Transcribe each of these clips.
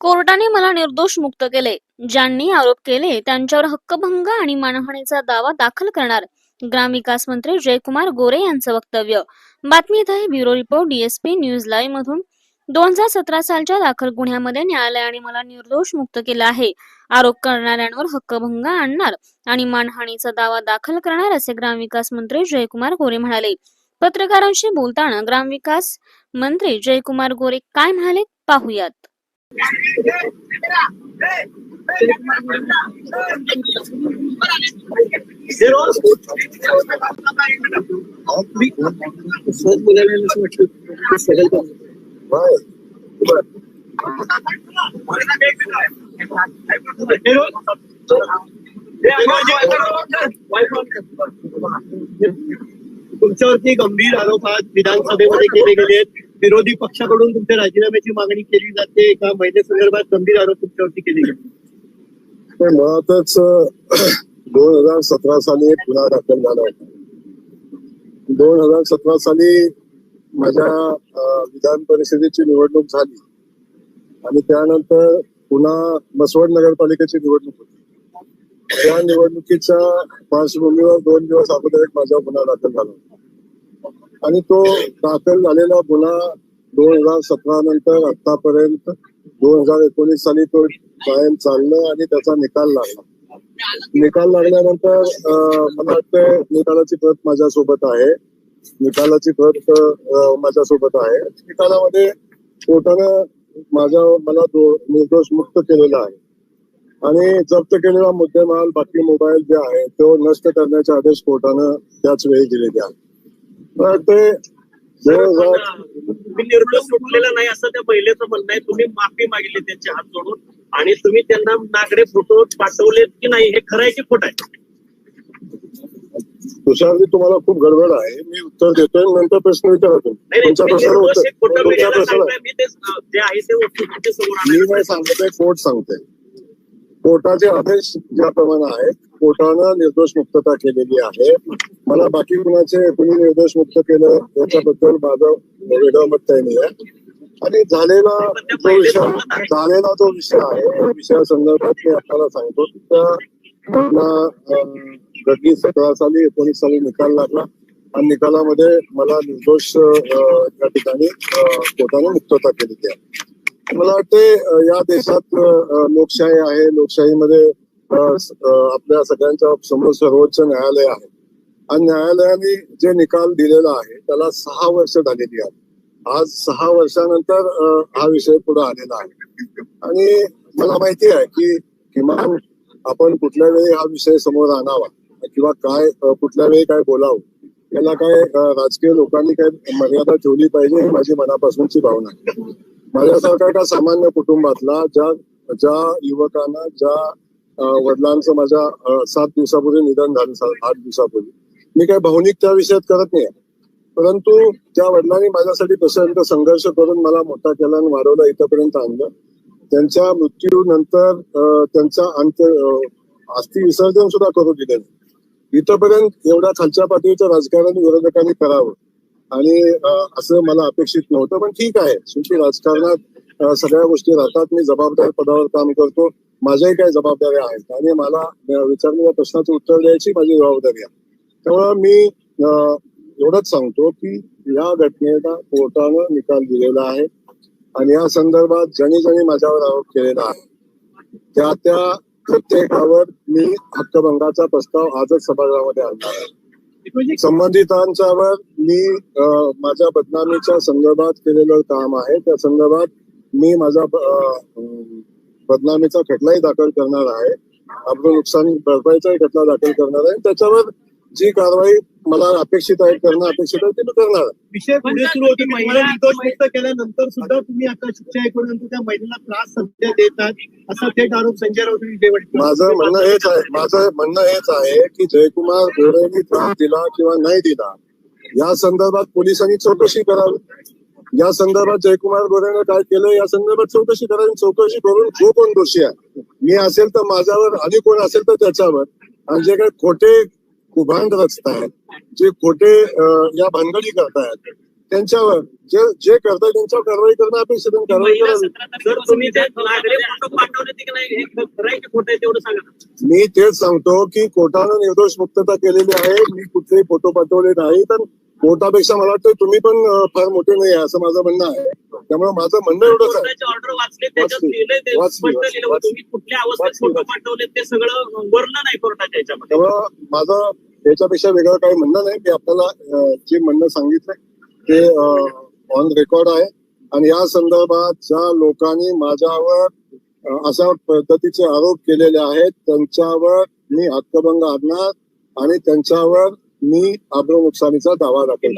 कोर्टाने मला निर्दोष मुक्त केले. ज्यांनी आरोप केले त्यांच्यावर हक्कभंग आणि मानहानीचा दावा दाखल करणार ग्रामविकास मंत्री जयकुमार गोरे यांचं वक्तव्य. बातमी इथं आहे bureau report DSP news live मधून. दोन हजार सतरा सालच्या दाखल गुन्ह्यामध्ये न्यायालयाने मला निर्दोष मुक्त केलं आहे. आरोप करणाऱ्यांवर हक्कभंग आणणार आणि मानहानीचा दावा दाखल करणार असे ग्रामविकास मंत्री जयकुमार गोरे म्हणाले. पत्रकारांशी बोलताना ग्रामविकास मंत्री जयकुमार गोरे काय म्हणाले? पाहूयात. सहज बोलायला असं वाटलं सगळं तुमच्यावरती गंभीर आरोप आज विधानसभेमध्ये केले गेले आहेत विरोधी पक्षाकडून तुमच्या राजीनाम्याची मागणी केली जाते एका महिलेसंदर्भात गंभीर आरोप तुमच्यावरती केले जाते तर मुळातच दोन हजार सतरा साली पुन्हा गुन्हा दाखल झाला होता. दोन हजार सतरा साली माझ्या विधान परिषदेची निवडणूक झाली. आणि त्यानंतर पुन्हा मसवड नगरपालिकेची निवडणूक होती. त्या निवडणुकीच्या पार्श्वभूमीवर दोन दिवस अगोदर एक माझा गुन्हा दाखल झाला होता. आणि तो दाखल झालेला गुन्हा दोन हजार सतरा नंतर आतापर्यंत दोन हजार एकोणीस साली तो कायम चाललं आणि त्याचा निकाल लागला. निकाल लागल्यानंतर मला वाटतं निकालाची प्रत माझ्यासोबत आहे. निकालाची प्रत माझ्यासोबत आहे. निकालामध्ये कोर्टानं माझ्या मला निर्दोष मुक्त केलेला आहे. आणि जप्त केलेला मुद्देमाल बाकी मोबाईल जे आहे तो नष्ट करण्याचे आदेश कोर्टानं त्याच वेळी दिलेले आहेत. ते तुम्ही निर्णय सुटलेला नाही असं त्या महिलेचं म्हणणं आहे. तुम्ही माफी मागितली त्यांचे हात जोडून आणि तुम्ही त्यांना नागडे फोटो पाठवलेत की नाही हे खरं आहे की खोटं आहे? तुषारजी तुम्हाला खूप गडबड आहे. मी उत्तर देतोय नंतर प्रश्न विचारा तुम्ही नाही नाही, तुमच्या मी नाही सांगतोय. कोर्ट सांगते कोर्टाचे आदेश ज्याप्रमाणे आहेत कोर्टानं निर्दोष मुक्तता केलेली आहे. मला बाकी कुणाचे कुणी निर्दोष मुक्त केलं याच्याबद्दल माझं वेगळं मत काही नाही आहे. आणि झालेला जो विषय झालेला जो विषय आहे विषया विषयासंदर्भात मी आपल्याला सांगतो की त्या सतरा साली एकोणीस साली निकाल लागला. आणि निकालामध्ये मला निर्दोष या ठिकाणी कोर्टाने मुक्तता केलेली आहे. मला वाटते या देशात लोकशाही आहे. लोकशाहीमध्ये आपल्या सगळ्यांच्या समोर सर्वोच्च न्यायालय आहे. आणि न्यायालयाने जे निकाल दिलेला आहे त्याला सहा वर्ष झालेली आहेत. आज सहा वर्षानंतर हा विषय पुढे आलेला आहे. आणि मला माहिती आहे की किमान आपण कुठल्या वेळी हा विषय समोर आणावा किंवा काय कुठल्या वेळी काय बोलावं याला काय राजकीय लोकांनी काय मर्यादा ठेवली पाहिजे ही माझी मनापासूनची भावना आहे. माझ्यासारखा एका सामान्य कुटुंबातला ज्या ज्या युवकांना ज्या वडिलांचं माझ्या सात दिवसापूर्वी निधन झालं आठ दिवसापूर्वी. मी काय भावनिक त्या विषयात करत नाही. परंतु त्या वडिलांनी माझ्यासाठी तसं संघर्ष करून मला मोठा केला आणि वाढवला इथपर्यंत आणलं. त्यांच्या मृत्यूनंतर अं, त्यांचा अंत अस्थि विसर्जन सुद्धा करू दिलं नाही. इथपर्यंत एवढ्या खालच्या पातळीचं राजकारण विरोधकांनी करावं. आणि असं मला अपेक्षित नव्हतं पण ठीक आहे. शेवटी राजकारणात सगळ्या गोष्टी राहतात. मी जबाबदार पदावर काम करतो. माझ्याही काही जबाबदाऱ्या आहेत आणि मला विचारलेल्या प्रश्नाचं उत्तर द्यायची माझी जबाबदारी आहे. त्यामुळे मी एवढंच सांगतो की या घटनेला कोर्टानं निकाल दिलेला आहे आणि या संदर्भात ज्यांनी ज्यांनी माझ्यावर आरोप केलेला आहे. त्या त्या प्रत्येकावर मी हक्कभंगाचा प्रस्ताव आजच सभागृहामध्ये आणणार आहे. संबंधितांच्यावर मी माझ्या बदनामीच्या संदर्भात केलेलं काम आहे. त्या संदर्भात मी माझा बदनामीचा खटलाही दाखल करणार आहे. आपलं नुकसान भरपाईचाही खटला दाखल करणार आहे. त्याच्यावर जी कारवाई मला अपेक्षित आहे करणं अपेक्षित आहे ती मी करणार विषय पुढे सुरू होते महिला मुक्त केल्यानंतर सुद्धा तुम्ही आता शिक्षा त्या महिलेला त्रास सध्या देतात. असा थेट आरोप संजय राऊत माझं म्हणणं हेच आहे माझं म्हणणं हेच आहे की जयकुमार गोरेंनी त्रास दिला किंवा नाही दिला. या संदर्भात पोलिसांनी चौकशी करावी. या संदर्भात जयकुमार गोरेनं काय केलं या संदर्भात चौकशी करावी चौकशी करून जो कोण दोषी आहे मी असेल तर माझ्यावर आणि कोण असेल तर त्याच्यावर आणि जे काही खोटे कुभांड रचतायत जे खोटे या भानगडी करतायत त्यांच्यावर जे जे करताय त्यांच्यावर कारवाई करणं अपेक्षित. कारवाई करावी. मी तेच सांगतो की कोर्टानं निर्दोष मुक्तता केलेली आहे मी कुठलेही फोटो पाठवले नाही तर कोर्टापेक्षा मला वाटतं तुम्ही पण फार मोठे नाही आहे असं माझं म्हणणं आहे त्यामुळे माझं म्हणणं एवढंच आहे कोर्टाचे ऑर्डर वाचले त्याच्यात वाचली. लिहिलंय ते वाचली, स्पष्ट वाचली, लिहिलं वाचली. तुम्ही कुठल्या अवस्थेत वाचली, फोटो वाचली. पाठवले ते सगळं वर्णन आहे कोर्टाच्या याच्यामध्ये तेव्हा माझं याच्यापेक्षा वेगळं काही म्हणणं नाही मी आपल्याला जे म्हणणं सांगितलंय ते ऑन रेकॉर्ड आहे आणि या संदर्भात ज्या लोकांनी माझ्यावर अशा पद्धतीचे आरोप केलेले आहेत त्यांच्यावर मी हक्कभंग आणणार आणि त्यांच्यावर मी आब्रू नुकसानीचा दावा दाखल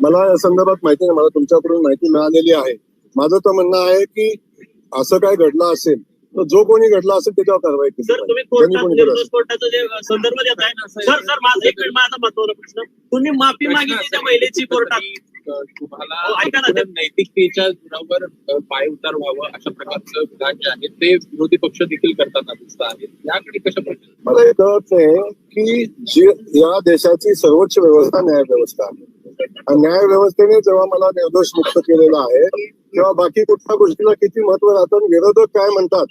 मला या संदर्भात माहिती नाही मला तुमच्याकडून माहिती मिळालेली आहे. माझं तर म्हणणं आहे की असं काय घडलं असेल जो कोणी घडला असेल त्याच्यावर कारवाई केली सर तुम्ही कोर्टात कोर्टाचं जे संदर्भ देत आहे सर सर माझा एक मिनिट माझा महत्त्वाचा प्रश्न. तुम्ही माफी मागितली त्या महिलेची कोर्टात? तुम्हाला हो, ऐका ना, नैतिकतेच्या जोरावर अ, पायउतार व्हावं अशा प्रकारचं विधान जे आहे ते विरोधी पक्ष देखील करताना दिसत आहेत. याकडे कशा प्रकारे मला कळत नाही की जी या देशाची सर्वोच्च व्यवस्था न्याय व्यवस्था आहे. आणि न्याय व्यवस्थेने जेव्हा मला निर्दोष मुक्त केलेला आहे तेव्हा बाकी कुठल्या गोष्टीला किती महत्त्व राहतं आणि विरोधक काय म्हणतात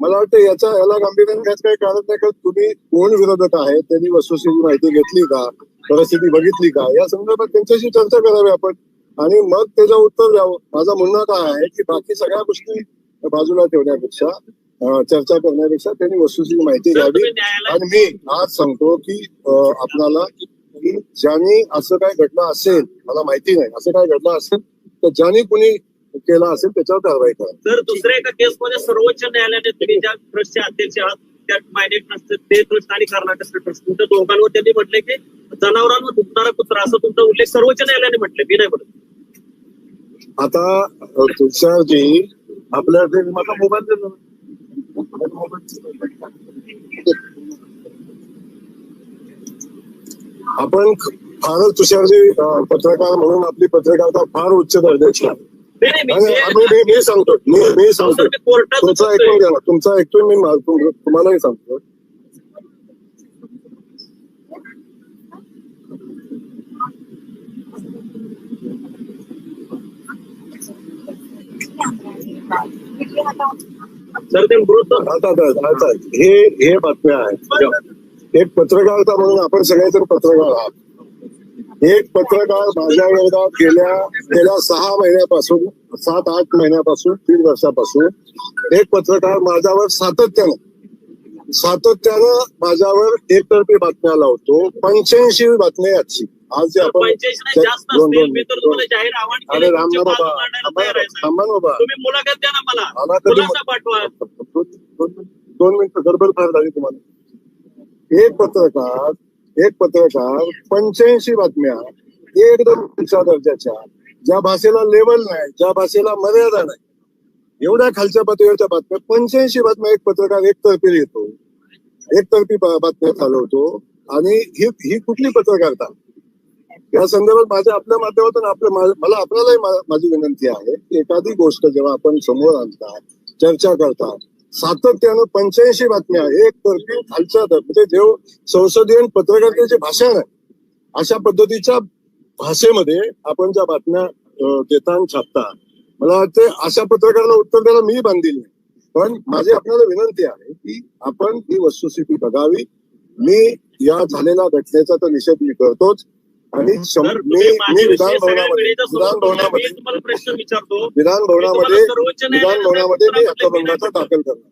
मला वाटतं याच्या याला गांभीर्याने घ्यायचं काही कारण नाही का तुम्ही कोण विरोधक आहे त्यांनी वस्तुस्थिती माहिती घेतली का परिस्थिती बघितली का? या संदर्भात त्यांच्याशी चर्चा करावी आपण. आणि मग त्याचं उत्तर द्यावं. माझं म्हणणं काय आहे की बाकी सगळ्या गोष्टी बाजूला ठेवण्यापेक्षा चर्चा करण्यापेक्षा त्यांनी वस्तुस्थिती माहिती न्यायालयात आणि मी आज सांगतो की आपणाला की ज्यांनी असं काय घडलं असेल मला माहिती नाही असं काय घडलं असेल तर ज्यांनी कुणी केलं असेल त्याच्यावर कारवाई करा. तर दुसऱ्या एका केसमध्ये सर्वोच्च न्यायालयाने तुम्ही ज्या ट्रस्टचे अध्यक्ष आहात त्या मायनेट ट्रस्ट ते ट्रस्ट आणि कर्नाटक ट्रस्ट तुमच्या दोघांवर त्यांनी म्हटले की जनावरांवर दुखणारा कुत्रा असं तुमचा उल्लेख सर्वोच्च न्यायालयाने म्हटले मी नाही म्हणत. आता तुषारजी आपल्या माझा मोबाईल दे ना. आपण फारच तुषारजी पत्रकार म्हणून आपली पत्रकारिता फार उच्च दर्जाची आहे. मी- सांगतो मी मी सांगतो तुमचा. ऐकून घ्या. तुमचा ऐकून मी मा- तुम- तुम्हालाही सांगतो सर ते मृत आता हे हे बातम्या आहेत एक पत्रकारिता म्हणून आपण सगळेजण पत्रकार आहात एक पत्रकार माझ्या विरोधात गेल्या गेल्या सहा महिन्यापासून सात आठ महिन्यापासून तीन वर्षापासून एक पत्रकार माझ्यावर सातत्यानं सातत्यानं माझ्यावर एकतर्फी बातम्या लावतो. पंच्याऐंशी बातम्या आजची आज जे आपण अरे केलं. राम तुमच्या ना बाजू बाबा. मांडायला थांबा तयार आहे साहेब. थांबा ना बाबा. मला. कधी दोन मिनिटं गडबड फार झाली तुम्हाला. एक पत्रकार एक पत्रकार पंच्याऐंशी बातम्या एकदम दर्जाच्या. ज्या भाषेला लेवल नाही ज्या भाषेला मर्यादा नाही. एवढ्या खालच्या पातळीवरच्या बातम्या पंच्याऐंशी बातम्या एक पत्रकार एकतर्फी लिहितो. एकतर्फी बातम्या चालवतो. आणि ही ही कुठली पत्रकारता या संदर्भात माझ्या आपल्या माध्यमातून आपल्या मला आपल्यालाही माझी विनंती आहे की एखादी गोष्ट जेव्हा आपण समोर आणतात चर्चा करतात सातत्यानं पंच्याऐंशी बातम्या एक तर्फी खालच्या म्हणजे जेव्हा संसदीय पत्रकारितेचे भाषा नाही अशा पद्धतीच्या भाषेमध्ये आपण ज्या बातम्या अं, देता आणि छापता मला वाटते अशा पत्रकाराला उत्तर द्यायला मी बांधील नाही. पण माझी आपल्याला विनंती आहे की आपण ही वस्तुस्थिती बघावी. मी या झालेल्या घटनेचा तर निषेध मी करतोच. आणि मी विधान भवनामध्ये विधान. भवनामध्ये विधान भवनामध्ये विधान भवनामध्ये मी हक्कभंगाचा दाखल करणार.